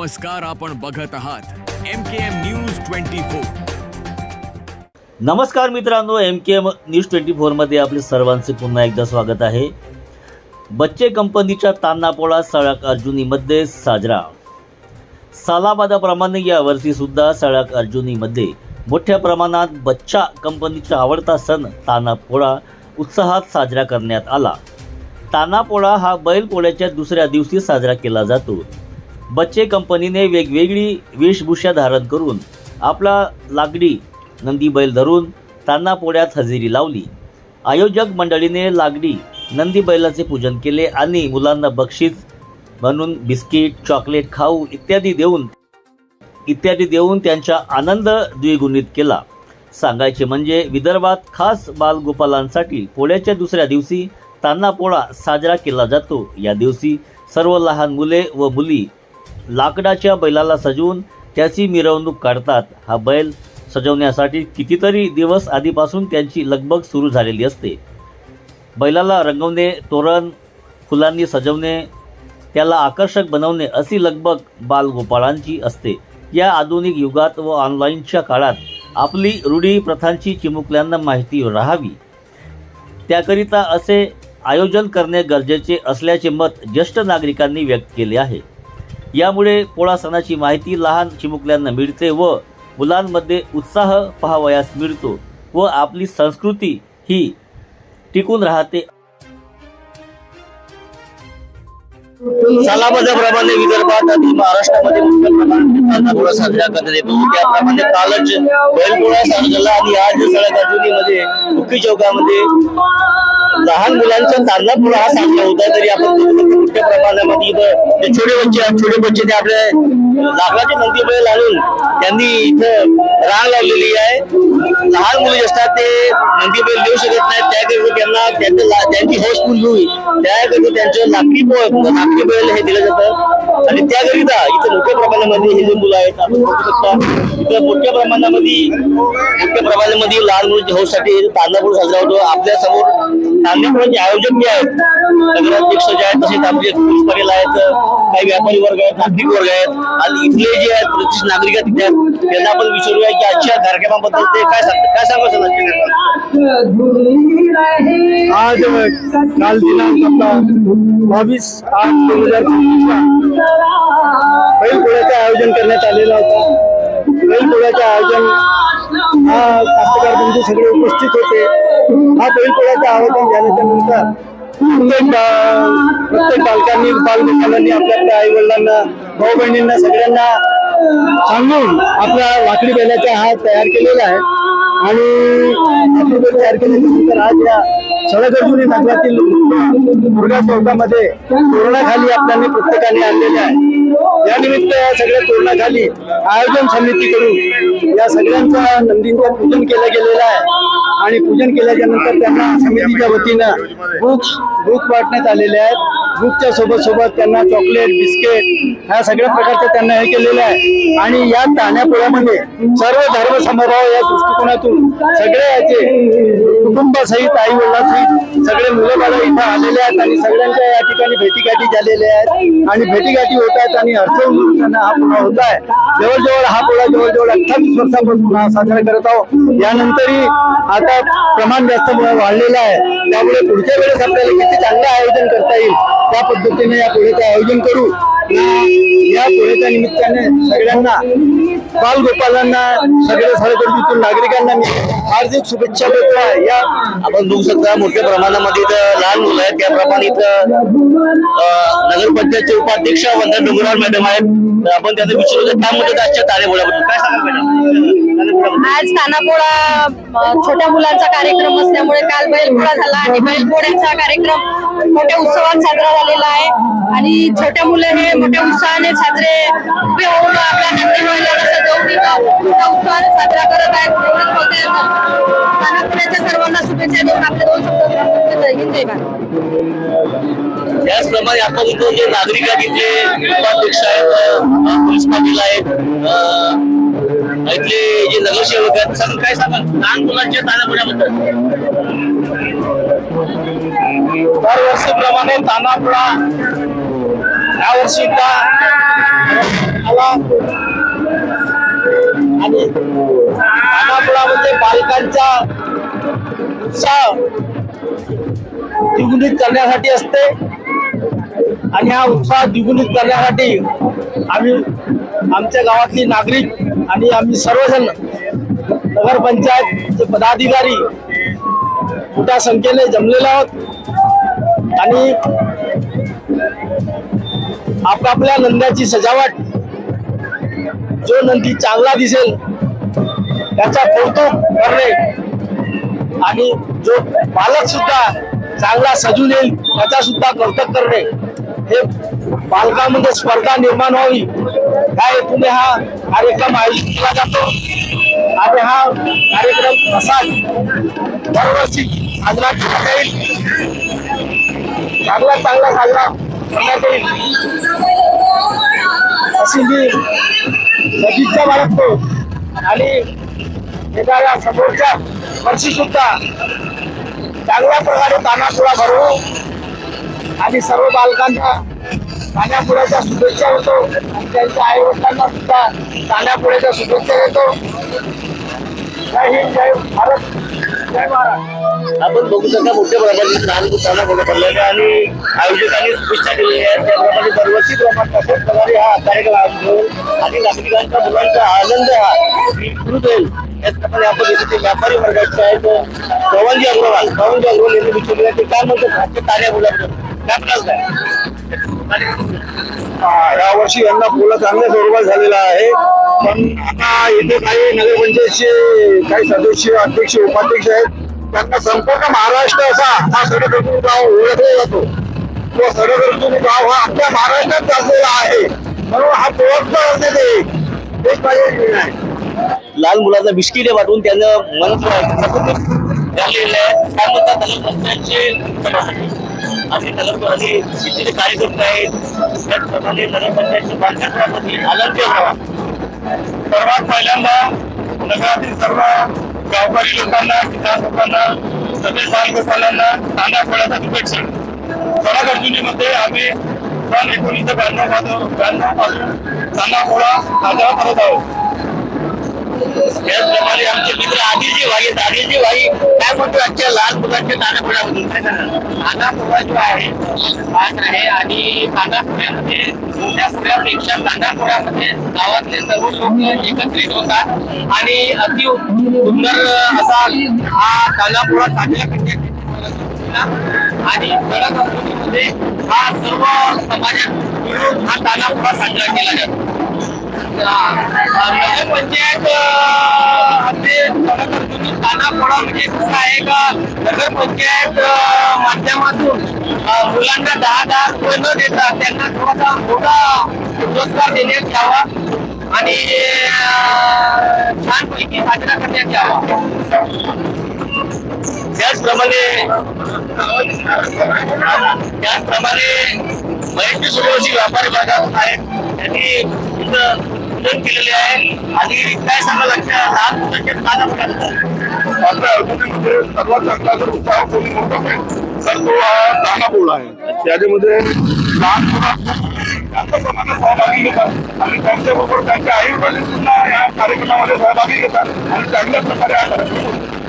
नमस्कार आपण बघत आहात. M K M news twenty four नमस्कार मित्रांनो M K M news twenty फोरमध्ये आपले सर्वांचे पुन्हा एकदा स्वागत आहे. बच्चे कंपनीच्या तान्नापोळा सळक अर्जुनीमध्ये साजरा. सालाबादाप्रमाणे यावर्षी सुद्धा सळक अर्जुनीमध्ये मोठ्या प्रमाणात बच्चा कंपनीचा आवडता सण तानापोळा उत्साहात साजरा करण्यात आला. तानापोळा हा बैलपोळ्याच्या दुसऱ्या दिवशी साजरा केला जातो. बच्चे कंपनीने वेगवेगळी वेशभूषा धारण करून आपला लागडी नंदी बैल धरून तान्हा पोळ्यात हजेरी लावली. आयोजक मंडळीने लागडी नंदी बैलाचे पूजन केले आणि मुलांना बक्षीस म्हणून बिस्किट चॉकलेट खाऊ इत्यादी देऊन इत्यादी देऊन त्यांचा आनंद द्विगुणित केला. सांगायचे म्हणजे विदर्भात खास बालगोपालांसाठी पोळ्याच्या दुसऱ्या दिवशी तान्हा पोळा साजरा केला जातो. या दिवशी सर्व लहान मुले व मुली लाकडाच्या बैलाला सजवून त्याची मिरवणूक काढतात. हा बैल सजवण्यासाठी कितीतरी दिवस आधीपासून त्यांची लगबग सुरू झालेली असते. बैलाला रंगवणे तोरण फुलांनी सजवणे त्याला आकर्षक बनवणे अशी लगबग बालगोपाळांची असते. या आधुनिक युगात व ऑनलाईनच्या काळात आपली रूढी प्रथांची चिमुकल्यांना माहिती राहावी. त्याकरिता असे आयोजन करणे गरजेचे असल्याचे मत ज्येष्ठ नागरिकांनी व्यक्त केले आहे. यामुळे पोळा सणाची माहिती लहान चिमुकल्यांना मिळते व मुलांमध्ये उत्साह पाहावयास मिळतो व आपली संस्कृती ही टिकून राहते. सालाबादाप्रमाणे विदर्भात आणि महाराष्ट्रामध्ये मोठ्या प्रमाणात तान्हापोळा साजरा करण्यात येतो. त्याप्रमाणे कालच बैलपोळा साजरा झाला आणि आज सगळ्या अर्जुनीमध्ये मुख्य चौकामध्ये लहान मुलांचा तान्हापोळा हा साजरा होता तरी आपण मोठ्या प्रमाणामध्ये इथं जे छोटे बच्चे आहेत छोटे बच्चे ते आपले लाकडाच्या मंदिरमध्ये लावून त्यांनी इथं रांग लावलेली आहे. लहान मुले जे असतात ते मंदिरमध्ये लिहू शकत नाहीत. त्याकरिता त्यांना त्यांचं त्यांची हौस पूर्ण होईल. त्याकरिता त्यांचं लाकडी लाकडी बैल हे दिलं जातं. आणि त्याकरिता इथं मोठ्या प्रमाणामध्ये हे जे मुलं आहेत आपण बघू शकता इथं मोठ्या प्रमाणामध्ये मोठ्या प्रमाणामध्ये लहान मुलांच्या हौससाठी तांदळपूर साजरा होतो आपल्यासमोर स्थानिक म्हणजे आयोजक जे आहेत नगराध्यक्ष जे आहेत तसेच आपले पोलीस पाटील आहेत काही व्यापारी वर्ग आहेत नागरिक वर्ग आहेत आणि इथले जे आहेत प्रतिष्ठित नागरिक आहेत तिथे त्यांना आपण विचारूया की आजच्या कार्यक्रमाबद्दल ते काय सांगतात काय सांगू शकतात? आज काल दिनांक आपला बावीस आठ दोन हजार पंचवीसला बैलपोळ्याचं आयोजन करण्यात आलेलं होतं. बैलपोळ्याचं आयोजन हा कास्तकार बंधू म्हणजे सगळे उपस्थित होते. हा बैलपोळ्याचं आयोजन झाल्याच्यानंतर प्रत्येक बा- प्रत्येक बालकांनी बालगोपालांनी आपल्या आपल्या आई वडिलांना भाऊ बहिणींना सगळ्यांना सांगून आपला लाकडी बैलाचा हा तयार केलेला आहे आणि तयार केल्यानंतर आज या सडक भागातील नगरातील मुरगा चौकामध्ये तोरणाखाली आपल्याला प्रत्येकाने आणलेले आहे. या निमित्त या सगळ्या तोरणाखाली आयोजन समितीकडून या सगळ्यांचा नंदींचं पूजन केलं गेलेलं आहे. आणि पूजन केल्याच्यानंतर त्यांना समितीच्या वतीनं बुक्स बुक वाटण्यात आलेले आहेत. बुकच्या सोबत सोबत त्यांना चॉकलेट बिस्किट ह्या सगळ्या प्रकारचं त्यांना हे केलेलं आहे. आणि या ताण्यापोळ्यामध्ये सर्व धर्म समभाव या दृष्टिकोनातून सगळे याचे कुटुंबासहित आई वडिलासहित सगळे मुलं बाळं इथं आलेले आहेत आणि सगळ्यांच्या या ठिकाणी भेटीगाठी झालेल्या आहेत. आणि भेटीगाठी होत आहेत आणि हर्षोल्लास त्यांना हा पोळा होत आहे. जवळजवळ हा पोळा जवळजवळ अठ्ठावीस वर्षापासून हा साजरा करत आहोत. यानंतरही आता प्रमाण जास्त वाढलेलं आहे. त्यामुळे पुढच्या वेळेस आपल्याला किती चांगलं आयोजन करता येईल त्या पद्धतीने या पोळ्याचं आयोजन करू. या- पोळ्याच्या निमित्ताने सगळ्यांना बालगोपालांना सगळ्या सरकारतून नागरिकांना मी हार्दिक शुभेच्छा देतो. आहे या आपण बघू शकता मोठ्या प्रमाणामध्ये इथं लहान मुलं आहेत. त्याप्रमाणे इथं अं, नगरपंचायतचे उपाध्यक्ष वंदन डोंगरवार मॅडम आहेत. आपण त्यांना विचारू काय म्हणतात आजच्या तारेपोळ्याबद्दल काय सांगा मॅडम? आज तानापोळा छोट्या मुलांचा कार्यक्रम असल्यामुळे काल बैलपोळा झाला आणि बैलपोळ्याचा कार्यक्रम मोठ्या उत्सवात साजरा झालेला आहे. आणि छोट्या मुलं हे मोठ्या उत्साहाने साजरे उभे होऊन आपल्या नंदी बैलाला सजवून उत्साहाने साजरा करत आहेत. सर्वांना शुभेच्छा देऊन आपले दोन शब्द जय हिंद जय भारत. त्याचप्रमाणे आपण इथं जे नागरिक आहेत इथले उपाध्यक्ष आहेत पोलीस पाटील आहेत इथले जे नगरसेवक आहेत सांग काय सांगा लहान मुलांच्या तानापुण्याबद्दल दरवर्षीप्रमाणे तानापुळा यावर्षी सुद्धा आला. आणि तानापुरामध्ये बालकांचा उत्साह द्विगुणित करण्यासाठी असते. आणि हा उत्साह द्विगुणित करण्यासाठी आम्ही आमच्या गावातली नागरिक आणि आम्ही सर्वजण नगरपंचायतचे पदाधिकारी मोठ्या संख्येने जमलेलो आहोत. आणि आपापल्या नंद्याची सजावट जो नंदी चांगला दिसेल त्याचा कौतुक करणे आणि जो पालक सुद्धा चांगला सजून येईल त्याचा सुद्धा कौतुक करणे. हे पालकांमध्ये स्पर्धा निर्माण व्हावी. काय हेतूने हा कार्यक्रम आयोजित केला जातो? आणि हा कार्यक्रम असाच दरवर्षी साजरा केला जाईल? चांगला चांगला साजरा करण्यात येईल. अशी मी सदिच्छा बाळगतो. आणि येणाऱ्या समोरच्या वर्षी सुद्धा चांगल्या प्रकारे तानापुरा भरवू. आणि सर्व बालकांना कान्यापुराच्या शुभेच्छा देतो त्यांच्या आई वडिलांना सुद्धा कान्यापुराच्या शुभेच्छा देतो. जय हिंद जय भारत जय महाराज. आपण बघू शकता मोठ्या प्रमाणात लहान मुलांना बोलत पडलेले आणि आयोजकांनी प्रतिष्ठा केलेली आहे. त्याप्रमाणे दरवर्षी प्रमाण तशाच प्रकारे हा कार्यक्रम आयोजित आणि नागरिकांच्या मुलांचा आनंद हा विकृत होईल त्याचप्रमाणे आपण इथे ते व्यापारी वर्गाचे आहेत पवनजी अग्रवाल पवनजी अग्रवाल यांनी विचारले ते काय म्हणतो कार्य ताऱ्या मुलांचं काय म्हणाल काय? या वर्षी यंदा फुलं चांगल्या स्वरूपात झालेला आहे. पण आता इथे काही नगरपंचायतचे काही सदस्य अध्यक्ष उपाध्यक्ष आहेत. त्यांना संपूर्ण महाराष्ट्र असा हा सडक गाव ओळखला जातो. तो सडक गाव हा आपल्या महाराष्ट्रात गाजलेला आहे. म्हणून हा निर्णय आहे. लहान मुलांना बिस्किटे वाटून त्यानं मन झालेलं आहे. नगरपंचायतचे असे नगरपंचायत इथे कार्यकर्ते आहेत त्याचप्रमाणे नगरपंचायतचे बांधकामासाठी आनंद व्हावा सर्वात पहिल्यांदा नगरातील सर्व गावकरी लोकांना किसान लोकांना सगळे बालगोपालांना कांदा फळाचा शुभेच्छा सडक अर्जुनीमध्ये आम्ही सन एकोणीसशे ब्याण्णव ब्याण्णवपासून कांदा खोळा साजरा करत आहोत. त्याचप्रमाणे आमचे मित्र आदिलजी भाई आहेत. आदिलजी भाई काय म्हणतो आजच्या लहान मुलांच्या तानापुराबद्दल काय सांगा जो आहे. आज आहे आणि तानापुऱ्यामध्ये मोठ्या पुण्यापेक्षा तानापुरामध्ये गावातले सर्व लोक एकत्रित होतात. आणि अति सुंदर असा हा तानापुरा साजरा आणि कडक हा सर्व समाजात मिळून हा तानापुरा साजरा केला जातो. नगरपंचायत म्हणजे कसं आहे का नगरपंचायत माध्यमातून मुलांना दहा दहा रुपये न देता त्यांना थोडासा मोठा रोजगार देण्यात यावा आणि छानपैकी साजरा करण्यात यावा त्याचप्रमाणे त्याचप्रमाणे महेश सूर्यवंशी व्यापारी भागात आहेत त्यांनी पूजन केलेले आहे. आणि काय सांगा लागतं? सर्वात चांगला जर उत्साह कोणी मोठा असेल तर तो हा तानापोळा आहे. त्याच्यामध्ये लहान मुलं जास्त प्रमाणात सहभागी घेतात. आणि त्यांच्याबरोबर त्यांच्या आई वडील सुद्धा या कार्यक्रमामध्ये सहभागी घेतात. आणि चांगल्या प्रकारे हा कार्यक्रम.